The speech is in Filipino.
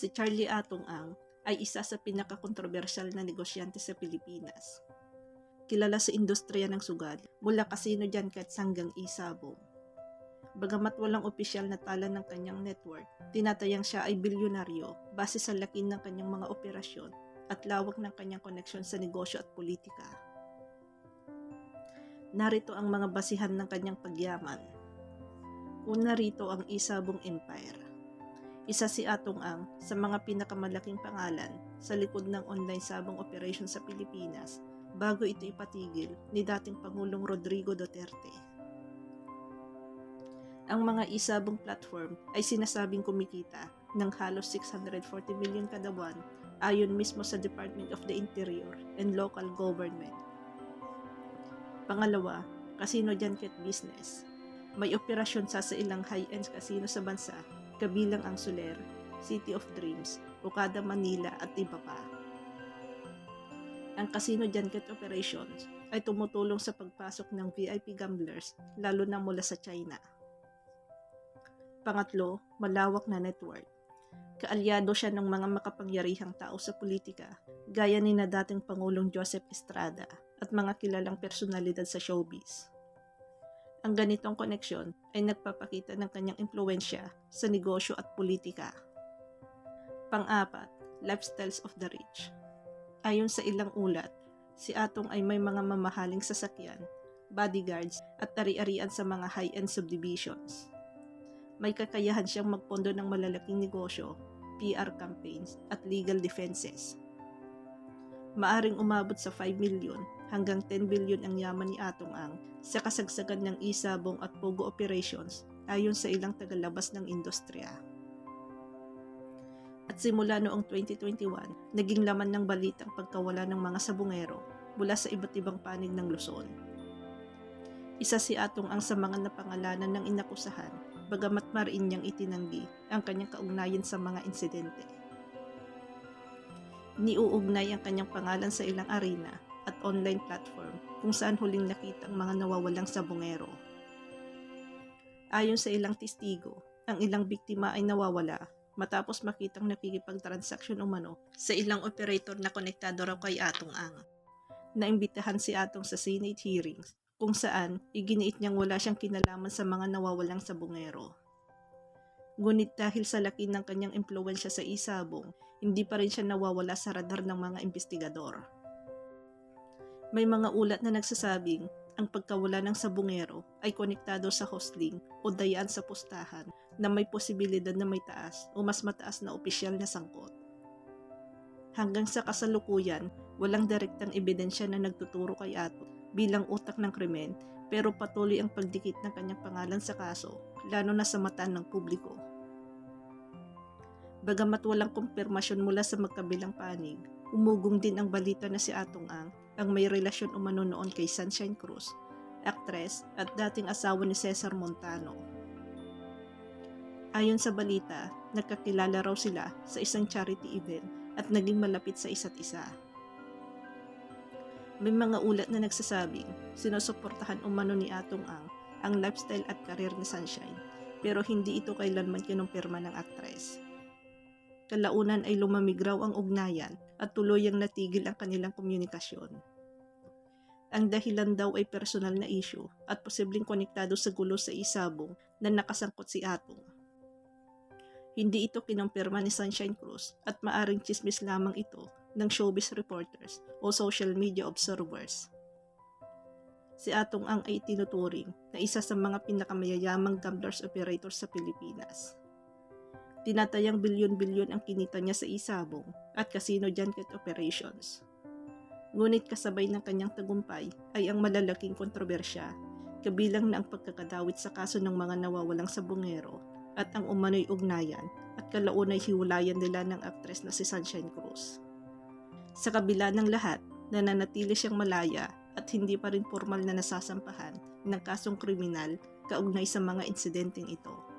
Si Charlie Atong Ang ay isa sa pinakakontrobersyal na negosyante sa Pilipinas. Kilala sa industriya ng sugal mula kasino dyan kahit hanggang isabong. Bagamat walang opisyal na tala ng kanyang network, tinatayang siya ay bilyonaryo base sa laki ng kanyang mga operasyon at lawak ng kanyang koneksyon sa negosyo at politika. Narito ang mga basihan ng kanyang pagyaman. Una rito ang Isabong Empire. Isa si Atong Ang sa mga pinakamalaking pangalan sa likod ng online sabong operation sa Pilipinas bago ito ipatigil ni dating Pangulong Rodrigo Duterte. Ang mga isabong platform ay sinasabing kumikita ng halos 640 million kada buwan ayon mismo sa Department of the Interior and Local Government. Pangalawa, casino junket business. May operasyon sa sa ilang high-end casino sa bansa, kabilang ang Soler, City of Dreams, Okada Manila at iba pa. Ang casino junket operations ay tumutulong sa pagpasok ng VIP gamblers lalo na mula sa China. Pangatlo, malawak na network. Kaalyado siya ng mga makapangyarihang tao sa politika, gaya ni na dating Pangulong Joseph Estrada at mga kilalang personalidad sa showbiz. Ang ganitong koneksyon ay nagpapakita ng kanyang impluensya sa negosyo at politika. Pang-apat, lifestyles of the rich. Ayon sa ilang ulat, si Atong ay may mga mamahaling sasakyan, bodyguards at ari-arian sa mga high-end subdivisions may kakayahan siyang magpondo ng malalaking negosyo, PR campaigns, at legal defenses. Maaring umabot sa 5 million hanggang 10 billion ang yaman ni Atong Ang sa kasagsagan ng isabong at pogo operations ayon sa ilang tagalabas ng industriya. At simula noong 2021, naging laman ng balita ang pagkawala ng mga sabungero mula sa iba't ibang panig ng Luzon. Isa si Atong Ang sa mga napangalanan ng inakusahan bagamat mariin niyang itinanggi ang kanyang kaugnayan sa mga insidente. Niuugnay ang kanyang pangalan sa ilang arena at online platform kung saan huling nakita ang mga nawawalang sabongero. Ayon sa ilang testigo, ang ilang biktima ay nawawala matapos makitang nakikipagtransaksyon umano sa ilang operator na konektado raw kay Atong Ang. Naimbitahan si Atong sa Senate hearings kung saan iginiit niyang wala siyang kinalaman sa mga nawawalang sabungero. Ngunit dahil sa laki ng kanyang impluensya sa isabong, hindi pa rin siya nawawala sa radar ng mga investigador. May mga ulat na nagsasabing ang pagkawala ng sabungero ay konektado sa hostling o dayaan sa pustahan na may posibilidad na may taas o mas mataas na opisyal na sangkot. Hanggang sa kasalukuyan, walang direktang ebidensya na nagtuturo kay Ato bilang utak ng krimen pero patuloy ang pagdikit ng kanyang pangalan sa kaso, lalo na sa mata ng publiko. Bagamat walang kumpirmasyon mula sa magkabilang panig, umugong din ang balita na si Atong Ang ang may relasyon umano noon kay Sunshine Cruz, aktres at dating asawa ni Cesar Montano. Ayon sa balita, nagkakilala raw sila sa isang charity event at naging malapit sa isa't isa. May mga ulat na nagsasabing sinusuportahan umano ni Atong Ang ang lifestyle at karir ni Sunshine pero hindi ito kailanman kinumpirma ng aktres. Kalaunan ay lumamig raw ang ugnayan at tuluyang natigil ang kanilang komunikasyon. Ang dahilan daw ay personal na issue at posibleng konektado sa gulo sa isabong na nakasangkot si Atong. Hindi ito kinumpirma ni Sunshine Cruz at maaring chismis lamang ito ng showbiz reporters o social media observers. Si Atong Ang ay tinuturing na isa sa mga pinakamayayamang gamblers operators sa Pilipinas. Tinatayang bilyon-bilyon ang kinita niya sa isabong at casino junket operations. Ngunit kasabay ng kanyang tagumpay ay ang malalaking kontrobersya, kabilang na ang pagkakadawit sa kaso ng mga nawawalang sabongero at ang umano'y ugnayan at kalaunay hiwalayan nila ng aktres na si Sunshine Cruz. Sa kabila ng lahat, nananatili siyang malaya at hindi pa rin formal na nasasampahan ng kasong kriminal kaugnay sa mga insidenteng ito.